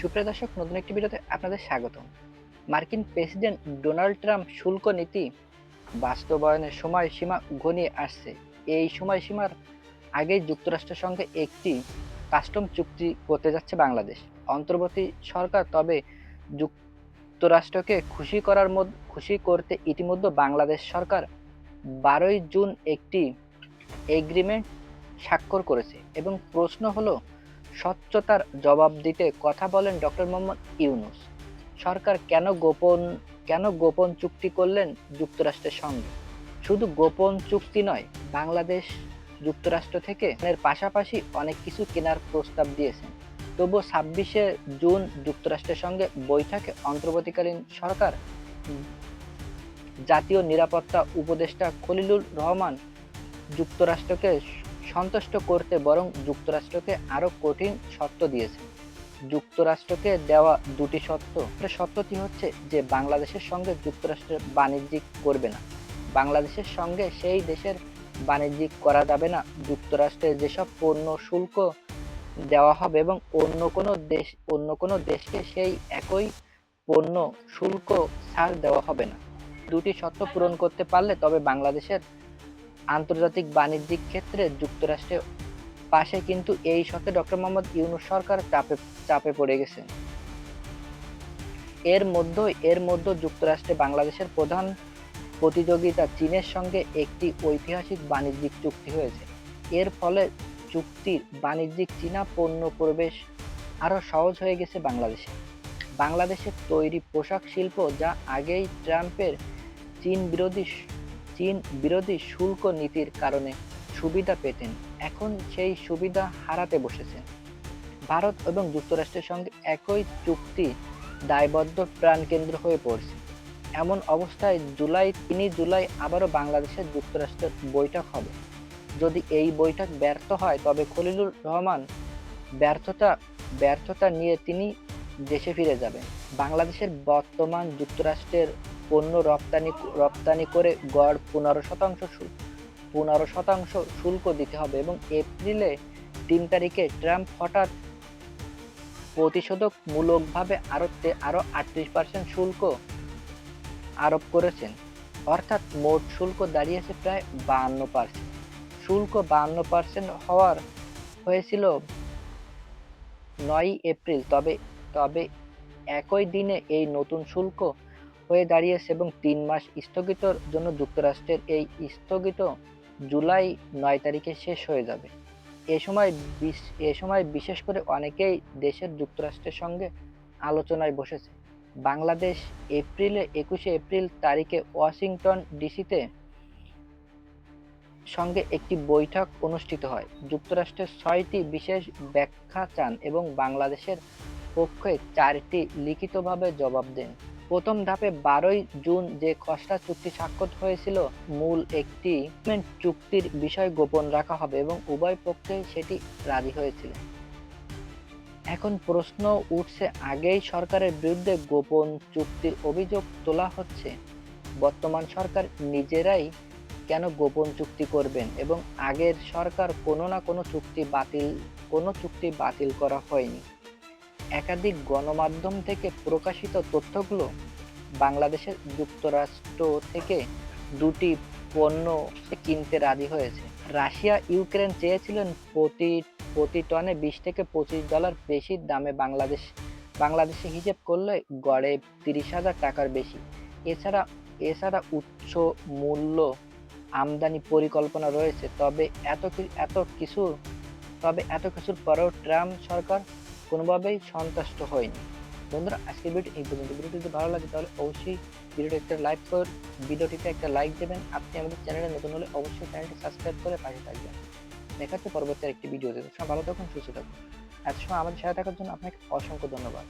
সুপ্রিয় দর্শক, নতুন একটি ভিডিওতে আপনাদের স্বাগতম। মার্কিন প্রেসিডেন্ট ডোনাল্ড ট্রাম্প শুল্ক নীতি বাস্তবায়নের সময়সীমা ঘনিয়ে আসছে। এই সময়সীমার আগেই যুক্তরাষ্ট্রের সঙ্গে একটি কাস্টম চুক্তি করতে যাচ্ছে বাংলাদেশ। অন্তর্বর্তী সরকার তবে যুক্তরাষ্ট্রকে খুশি করার মধ্যে, খুশি করতে ইতিমধ্যে বাংলাদেশ সরকার বারোই জুন একটি এগ্রিমেন্ট স্বাক্ষর করেছে। এবং প্রশ্ন হলো স্বচ্ছতার জবাব দিতে কথা বলেন ডক্টর মোহাম্মদ ইউনুস। সরকার কেন গোপন কেন গোপন চুক্তি করলেন যুক্তরাষ্ট্রের সঙ্গে? শুধু গোপন চুক্তি নয়, বাংলাদেশ যুক্তরাষ্ট্র থেকে এর পাশাপাশি অনেক কিছু কেনার প্রস্তাব দিয়েছেন। তবু ছাব্বিশে জুন যুক্তরাষ্ট্রের সঙ্গে বৈঠকে অন্তর্বর্তীকালীন সরকার জাতীয় নিরাপত্তা উপদেষ্টা খলিলুর রহমান যুক্তরাষ্ট্রকে সন্তুষ্ট করতে বরং যুক্তরাষ্ট্রকে আরও কঠিন শর্ত দিয়েছে। যুক্তরাষ্ট্রকে দেওয়া দুটি শর্ত। শর্তটি হচ্ছে যে বাংলাদেশের সঙ্গে যুক্তরাষ্ট্রের বাণিজ্যিক করবে না। বাংলাদেশের সঙ্গে সেই দেশের বাণিজ্যিক করা যাবে না। যুক্তরাষ্ট্রের যেসব পণ্য শুল্ক দেওয়া হবে এবং অন্য কোনো দেশ, অন্য কোনো দেশকে সেই একই পণ্য শুল্ক ছাড় দেওয়া হবে না। দুটি শর্ত পূরণ করতে পারলে তবে বাংলাদেশের আন্তর্জাতিক বাণিজ্যিক ক্ষেত্রে যুক্তরাষ্ট্রের পাশে কিন্তু এই শর্তে ডক্টর মোহাম্মদ ইউনুস সরকার চাপে চাপে পড়ে গেছে। এর মধ্যে এর মধ্যে যুক্তরাষ্ট্রে বাংলাদেশের প্রধান প্রতিযোগিতা চীনের সঙ্গে একটি ঐতিহাসিক বাণিজ্যিক চুক্তি হয়েছে। এর ফলে চুক্তির বাণিজ্যিক চীনা পণ্য প্রবেশ আরও সহজ হয়ে গেছে বাংলাদেশে। বাংলাদেশের তৈরি পোশাক শিল্প যা আগেই ট্রাম্পের চীন বিরোধী চীন বিরোধী শুল্ক নীতির কারণে সুবিধা পেতেন। এখন সেই সুবিধা হারাতে বসেছেন ভারত এবং যুক্তরাষ্ট্রের সঙ্গে একই চুক্তি দায়বদ্ধ প্রাণকেন্দ্র হয়ে পড়ছে। এমন অবস্থায় জুলাই তিনই জুলাই আবারও বাংলাদেশের যুক্তরাষ্ট্রের বৈঠক হবে। যদি এই বৈঠক ব্যর্থ হয়, তবে খলিলুর রহমান ব্যর্থতা ব্যর্থতা নিয়ে তিনি দেশে ফিরে যাবেন। বাংলাদেশের বর্তমান যুক্তরাষ্ট্রের পণ্য রপ্তানি রপ্তানি করে গড় পনেরো শতাংশ পনেরো শতাংশ শুল্ক দিতে হবে এবং এপ্রিলে তিন তারিখে ট্রাম্প হঠাৎ প্রতিষেধকমূলকভাবে আরও আরও আটত্রিশ পার্সেন্ট শুল্ক আরোপ করেছেন। অর্থাৎ মোট শুল্ক দাঁড়িয়েছে প্রায় বাহান্ন পার্সেন্ট। শুল্ক বাহান্ন পার্সেন্ট হওয়ার হয়েছিল নয় এপ্রিল, তবে তবে একই দিনে এই নতুন শুল্ক হয়ে দাঁড়িয়েছে এবং তিন মাস স্থগিতর জন্য যুক্তরাষ্ট্রের এই স্থগিত জুলাই নয় তারিখে শেষ হয়ে যাবে। এ সময় এ সময় বিশেষ করে অনেকেই দেশের যুক্তরাষ্ট্রের সঙ্গে আলোচনায় বসেছে। বাংলাদেশ এপ্রিলে একুশে এপ্রিল তারিখে ওয়াশিংটন ডিসিতে সঙ্গে একটি বৈঠক অনুষ্ঠিত হয়। যুক্তরাষ্ট্রের ছয়টি বিশেষ ব্যাখ্যা চান এবং বাংলাদেশের পক্ষে চারটি লিখিতভাবে জবাব দেন। প্রথম ধাপে বারোই জুন যে খসড়া চুক্তি স্বাক্ষর হয়েছিল, মূল একটি চুক্তির বিষয় গোপন রাখা হবে এবং উভয় পক্ষে সেটি রাজি হয়েছিল। এখন প্রশ্ন উঠছে, আগেই সরকারের বিরুদ্ধে গোপন চুক্তির অভিযোগ তোলা হচ্ছে। বর্তমান সরকার নিজেরাই কেন গোপন চুক্তি করবেন এবং আগের সরকার কোনো না কোনো চুক্তি বাতিল, কোনো চুক্তি বাতিল করা হয়নি? একাধিক গণমাধ্যম থেকে প্রকাশিত তথ্যগুলো বাংলাদেশের যুক্তরাষ্ট্র থেকে দুটি পণ্য কিনতে রাজি হয়েছে। রাশিয়া, ইউক্রেন চেয়েছিলেন প্রতি প্রতি টনে বিশ থেকে পঁচিশ ডলার বেশি দামে বাংলাদেশ, বাংলাদেশে হিসেব করলে গড়ে তিরিশ হাজার টাকার বেশি। এছাড়া এছাড়া উচ্চ মূল্য, আমদানি পরিকল্পনা রয়েছে। তবে এত এত কিছু তবে এত কিছুর পরেও ট্রাম্প সরকার কোনোভাবেই সন্তুষ্ট হয়নি। বন্ধুরা, আজকের ভিডিও এই পর্যন্ত। ভিডিওটি যদি ভালো লাগে তাহলে অবশ্যই ভিডিওটি একটা লাইক কর ভিডিওটিতে একটা লাইক দেবেন। আপনি আমাদের চ্যানেলে নতুন হলে অবশ্যই চ্যানেলটি সাবস্ক্রাইব করে পাশে থাকবেন। দেখাচ্ছে পরবর্তী একটি ভিডিওতে সব ভালো থাকুন, সুস্থ থাকুন। এত সময় আমাদের সাথে থাকার জন্য আপনাকে অসংখ্য ধন্যবাদ।